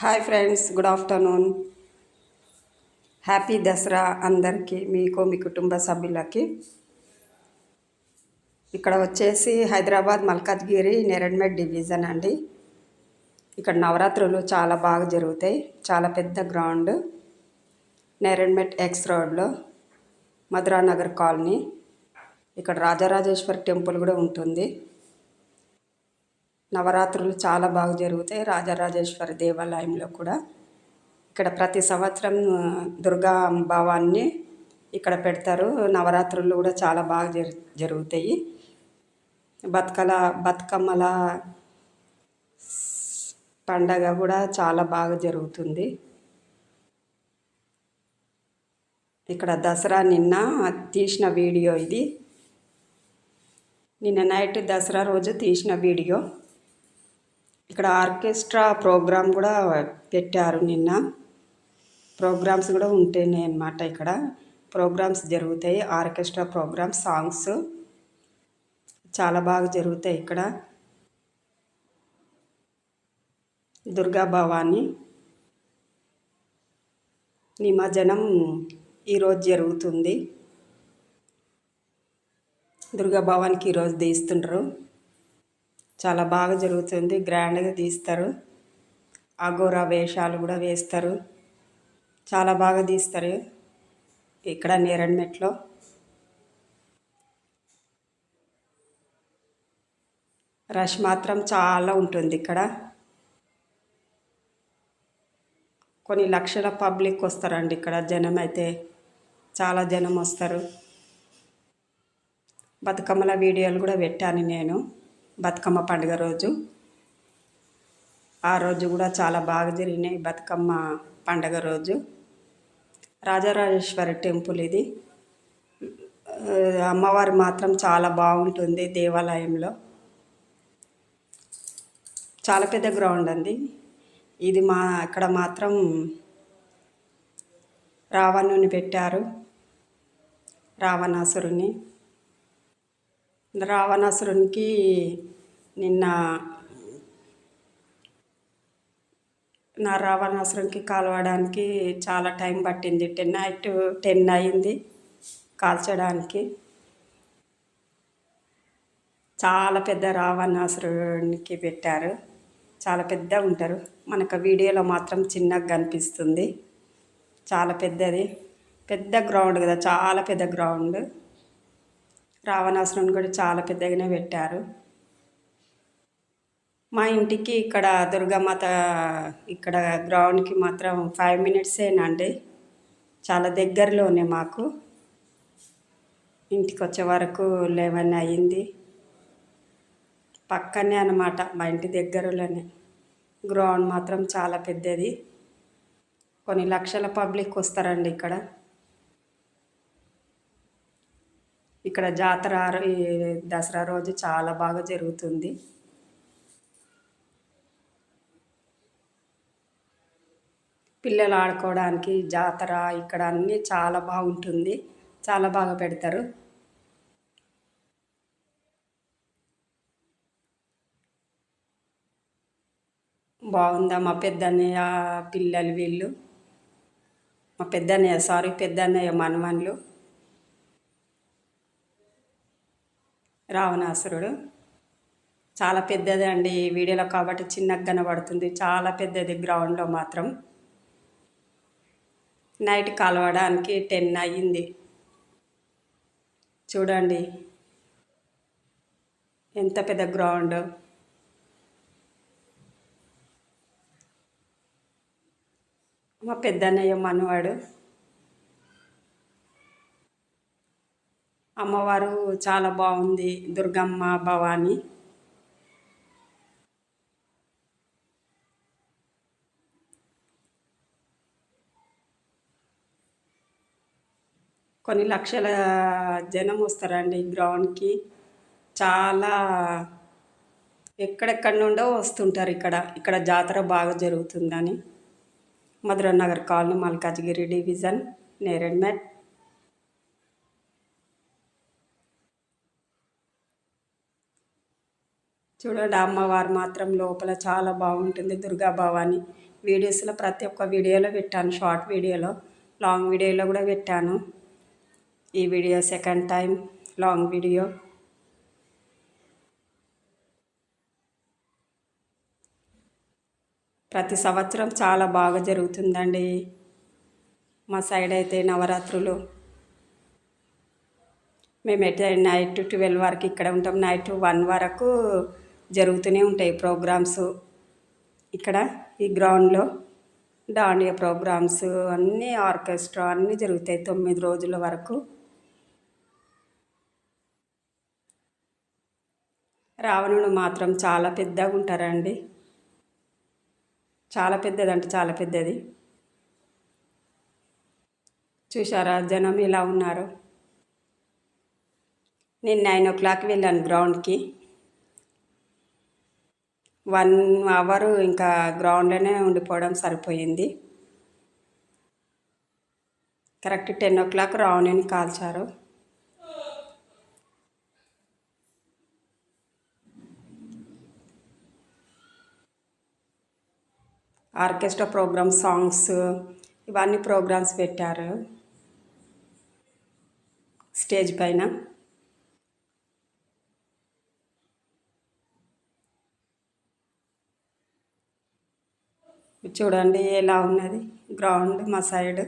Hi friends good afternoon. Happy Dasara అందరికీ మీకు మీ కుటుంబ సభ్యులకి. ఇక్కడ వచ్చేసి హైదరాబాద్ మల్కాజ్గిరి నెరడ్మెట్ డివిజన్ అండి. ఇక్కడ నవరాత్రులు చాలా బాగా జరుగుతాయి. చాలా పెద్ద గ్రౌండ్. నేరడ్మెట్ ఎక్స్ రోడ్లో మధురానగర్ కాలనీ. ఇక్కడ రాజరాజేశ్వర్ టెంపుల్ కూడా ఉంటుంది. నవరాత్రులు చాలా బాగా జరుగుతాయి. రాజరాజేశ్వరి దేవాలయంలో కూడా. ఇక్కడ ప్రతి సంవత్సరం దుర్గా భావాన్ని ఇక్కడ పెడతారు. నవరాత్రులు కూడా చాలా బాగా జరు జరుగుతాయి. బతుకల బతుకమ్మల పండగ కూడా చాలా బాగా జరుగుతుంది. ఇక్కడ దసరా నిన్న తీసిన వీడియో ఇది. నిన్న నైట్ దసరా రోజు తీసిన వీడియో. ఇక్కడ ఆర్కెస్ట్రా ప్రోగ్రామ్ కూడా పెట్టారు నిన్న. ప్రోగ్రామ్స్ కూడా ఉంటేనే అన్నమాట ఇక్కడ. ప్రోగ్రామ్స్ జరుగుతాయి ఆర్కెస్ట్రా ప్రోగ్రామ్స్ సాంగ్స్ చాలా బాగా జరుగుతాయి ఇక్కడ. దుర్గా భవాని నిమజ్జనం ఈరోజు జరుగుతుంది. దుర్గా భవానికి ఈరోజు తీస్తుండ్రు చాలా బాగా జరుగుతుంది. గ్రాండ్గా తీస్తారు. అగోరా వేషాలు కూడా వేస్తారు. చాలా బాగా తీస్తారు. ఇక్కడ నేరన్మెట్లో రష్ మాత్రం చాలా ఉంటుంది ఇక్కడ. కొన్ని లక్షల పబ్లిక్ వస్తారండి ఇక్కడ. జనం అయితే చాలా జనం వస్తారు. బతుకమ్మల వీడియోలు కూడా పెట్టాను నేను. బతుకమ్మ పండుగ రోజు. ఆ రోజు కూడా చాలా బాగా జరిగినాయి బతుకమ్మ పండుగ రోజు. రాజరాజేశ్వరి టెంపుల్ ఇది. అమ్మవారు మాత్రం చాలా బాగుంటుంది దేవాలయంలో. చాలా పెద్ద గ్రౌండ్ అండి. ఇది మా ఇక్కడ మాత్రం రావణుని పెట్టారు. రావణాసురుని. రావణాసురునికి నిన్న నా రావణాసురునికి కాలవడానికి చాలా టైం పట్టింది. టెన్ నైట్ టెన్ అయింది కాల్చడానికి. చాలా పెద్ద రావణాసురునికి పెట్టారు. చాలా పెద్దగా ఉంటారు. మనకు వీడియోలో మాత్రం చిన్నగా కనిపిస్తుంది. చాలా పెద్దది. పెద్ద గ్రౌండ్ కదా చాలా పెద్ద గ్రౌండ్. రావణాసురుని కూడా చాలా పెద్దగానే పెట్టారు. మా ఇంటికి ఇక్కడ దుర్గామాత ఇక్కడ గ్రౌండ్కి మాత్రం ఫైవ్ మినిట్సేనండి చాలా దగ్గరలోనే మాకు. ఇంటికి వచ్చే వరకు లెవెన్ అయ్యింది. పక్కనే అనమాట మా ఇంటి దగ్గరలోనే. గ్రౌండ్ మాత్రం చాలా పెద్దది. కొన్ని లక్షల పబ్లిక్ వస్తారండి ఇక్కడ. ఇక్కడ జాతర ఈ దసరా రోజు చాలా బాగా జరుగుతుంది. పిల్లలు ఆడుకోవడానికి జాతర ఇక్కడ అన్నీ చాలా బాగుంటుంది. చాలా బాగా పెడతారు. బాగుందా మా పెద్దన్నయ్య పిల్లలు వీళ్ళు? మా పెద్దన్నయ్య సారీ పెద్దన్నయ్య మనవన్లు. రావణాసురుడు. చాలా పెద్దది అండి వీడియోలో కాబట్టి చిన్నగా కనబడుతుంది చాలా పెద్దది గ్రౌండ్లో మాత్రం. నైట్ కలవడానికి టెన్ అయ్యింది. చూడండి. ఎంత పెద్ద గ్రౌండ్. మా పెద్దన్నయ్య మనవాడు అమ్మవారు చాలా బాగుంది దుర్గమ్మ భవాని. కొన్ని లక్షల జనం వస్తారండి గ్రౌండ్కి. చాలా ఎక్కడెక్కడి నుండో వస్తుంటారు ఇక్కడ. ఇక్కడ జాతర బాగా జరుగుతుందని. Madhuranagar colony Malkajgiri division Neredmet. చూడండి అమ్మవారు మాత్రం లోపల చాలా బాగుంటుంది దుర్గా భవాని. వీడియోస్లో ప్రతి ఒక్క వీడియోలో పెట్టాను షార్ట్ వీడియోలో. లాంగ్ వీడియోలో కూడా పెట్టాను. ఈ video second time long video. ప్రతి సంవత్సరం చాలా బాగా జరుగుతుందండి మా సైడ్ అయితే నవరాత్రులు. మేము మేమైతే నైట్ ట్వెల్వ్ వరకు ఇక్కడ ఉంటాం. నైట్ వన్ వరకు జరుగుతూనే ఉంటాయి ప్రోగ్రామ్స్. ఇక్కడ ఈ గ్రౌండ్లో డాండియా ప్రోగ్రామ్స్ అన్నీ ఆర్కెస్ట్రా అన్నీ జరుగుతాయి తొమ్మిది రోజుల వరకు. రావణుడు మాత్రం చాలా పెద్దగా ఉంటారండి. చాలా పెద్దది అంటే చాలా పెద్దది. చూసారా జనం ఇలా ఉన్నారు. నేను నైన్ ఓ క్లాక్ వెళ్ళాను గ్రౌండ్కి. వన్ అవర్ ఇంకా గ్రౌండ్లోనే ఉండిపోవడం సరిపోయింది. కరెక్ట్ టెన్ ఓ క్లాక్ రావణిని కాల్చారు. ఆర్కెస్ట్రా ప్రోగ్రామ్ సాంగ్స్ ఇవన్నీ ప్రోగ్రామ్స్ పెట్టారు. స్టేజ్ పైన. చూడండి ఎలా ఉన్నది. గ్రౌండ్ మా సైడ్